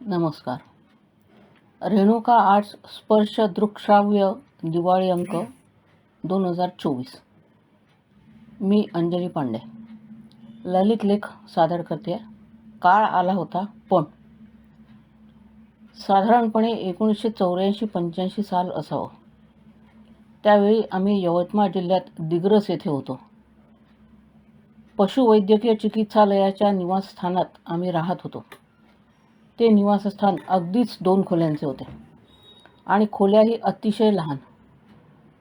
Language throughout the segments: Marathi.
नमस्कार. रेणुका आर्ट्स स्पर्श दृकश्राव्य दिवाळी अंक दोन हजार चोवीस. मी अंजली पांडे. ललित लेख सादर करते. काळ आला होता पण. साधारणपणे एकोणीसशे चौऱ्याऐंशी पंच्याऐंशी साल असावं. त्यावेळी आम्ही यवतमाळ जिल्ह्यात दिग्रस येथे होतो. पशुवैद्यकीय चिकित्सालयाच्या निवासस्थानात आम्ही राहत होतो. ते निवासस्थान अगदीच दोन खोल्यांचे होते. आणि खोल्याही अतिशय लहान.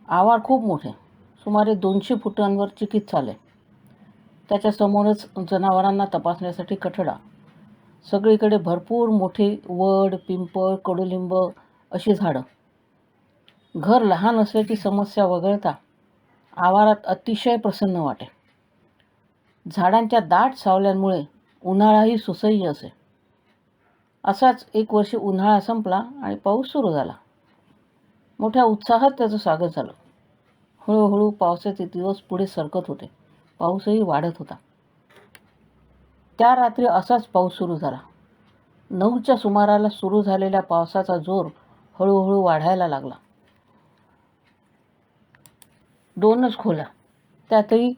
आवार खूप मोठे. सुमारे दोनशे फुटांवर चिकित्सालय त्याच्यासमोरच जनावरांना तपासण्यासाठी कठडा. सगळीकडे भरपूर मोठे वड पिंपळ कडुलिंब अशी झाडं. घर लहान असल्याची समस्या वगळता आवारात अतिशय प्रसन्न वाटे. झाडांच्या दाट सावल्यांमुळे उन्हाळाही सुसह्य असे. असाच एक वर्षी उन्हाळा संपला आणि पाऊस सुरू झाला. मोठ्या उत्साहात त्याचं स्वागत झालं. हळूहळू पावसाचे दिवस पुढे सरकत होते. पाऊसही वाढत होता. त्या रात्री असाच पाऊस सुरू झाला. नऊच्या सुमाराला सुरू झालेल्या पावसाचा जोर हळूहळू वाढायला लागला. दोनच खोल्या. त्यातही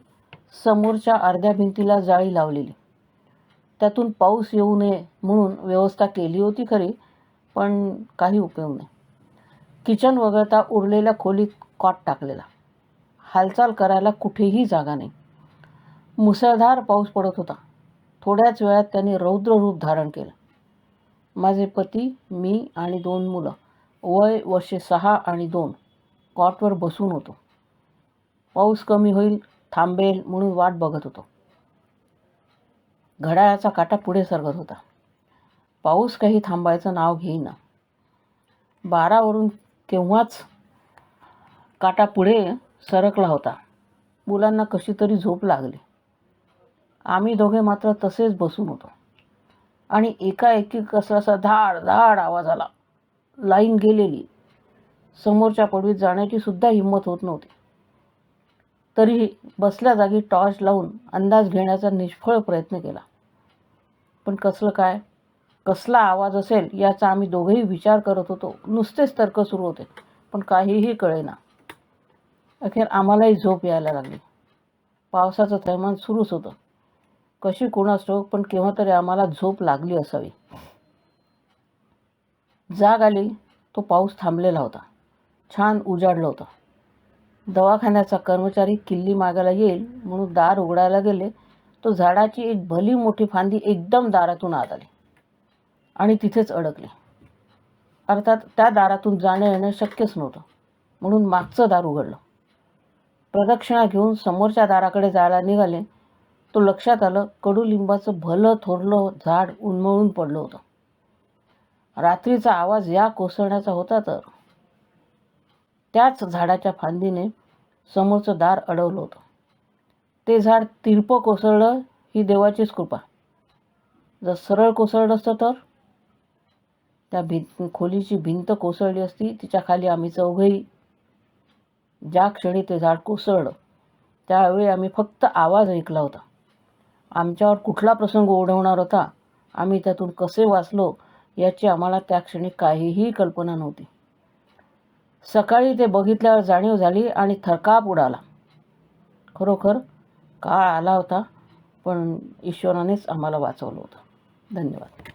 समोरच्या अर्ध्या भिंतीला जाळी लावलेली. त्यातून पाऊस येऊ नये म्हणून व्यवस्था केली होती खरी पण काही उपयोग नाही. किचन वगळता उरलेल्या खोलीत कॉट टाकलेला. हालचाल करायला कुठेही जागा नाही. मुसळधार पाऊस पडत होता. थोड्याच वेळात त्यांनी रौद्र रूप धारण केलं. माझे पती मी आणि दोन मुलं वय वर्षे सहा आणि दोन कॉटवर बसून होतो. पाऊस कमी होईल थांबेल म्हणून वाट बघत होतो. घड्याळाचा काटा पुढे सरकत होता. पाऊस काही थांबायचं नाव घेईना. बारावरून केव्हाच काटा पुढे सरकला होता. मुलांना कशी तरी झोप लागली. आम्ही दोघे मात्र तसेच बसून होतो. आणि एकाएकी कसासा धाड धाड आवाज आला. लाईन गेलेली. समोरच्या पडवीत जाण्याची सुद्धा हिंमत होत नव्हती. तरीही बसल्या जागी टॉर्च लावून अंदाज घेण्याचा निष्फळ प्रयत्न केला. पण कसलं काय? कसला आवाज असेल याचा आम्ही दोघेही विचार करत होतो. नुसतेच तर्क सुरू होते पण काहीही कळेना. अखेर आम्हालाही झोप यायला लागली. पावसाचं थैमान सुरूच होतं. कशी कोणास पण केव्हा तरी आम्हाला झोप लागली असावी. जाग आली तो पाऊस थांबलेला होता. छान उजाडलं होतं. दवाखान्याचा कर्मचारी किल्ली मागायला येईल म्हणून दार उघडायला गेले. तो झाडाची एक भली मोठी फांदी एकदम दारातून आत आली आणि तिथेच अडकली. अर्थात त्या दारातून जाणं येणं शक्यच नव्हतं. म्हणून मागचं दार उघडलं. प्रदक्षिणा घेऊन समोरच्या दाराकडे जायला निघाले. तो लक्षात आलं कडुलिंबाचं भलं थोरलं झाड उन्मळून पडलं होतं. रात्रीचा आवाज या कोसळण्याचा होता तर त्याच झाडाच्या फांदीने समोरचं दार अडवलं होतं. ते झाड तिरपं कोसळलं ही देवाचीच कृपा. जर सरळ कोसळलं असतं तर? त्या भिंत खोलीची भिंत कोसळली असती तिच्या खाली आम्ही चौघही. ज्या क्षणी ते झाड कोसळलं त्यावेळी आम्ही फक्त आवाज ऐकला होता. आमच्यावर कुठला प्रसंग ओढवणार होता? आम्ही त्यातून कसे वाचलो? याची आम्हाला त्या क्षणी काहीही कल्पना नव्हती. सकाळी ते बघितल्यावर जाणीव झाली आणि थरकाप उडाला. खरोखर काळ आला होता पण ईश्वरानेच आम्हाला वाचवलं होतं. धन्यवाद.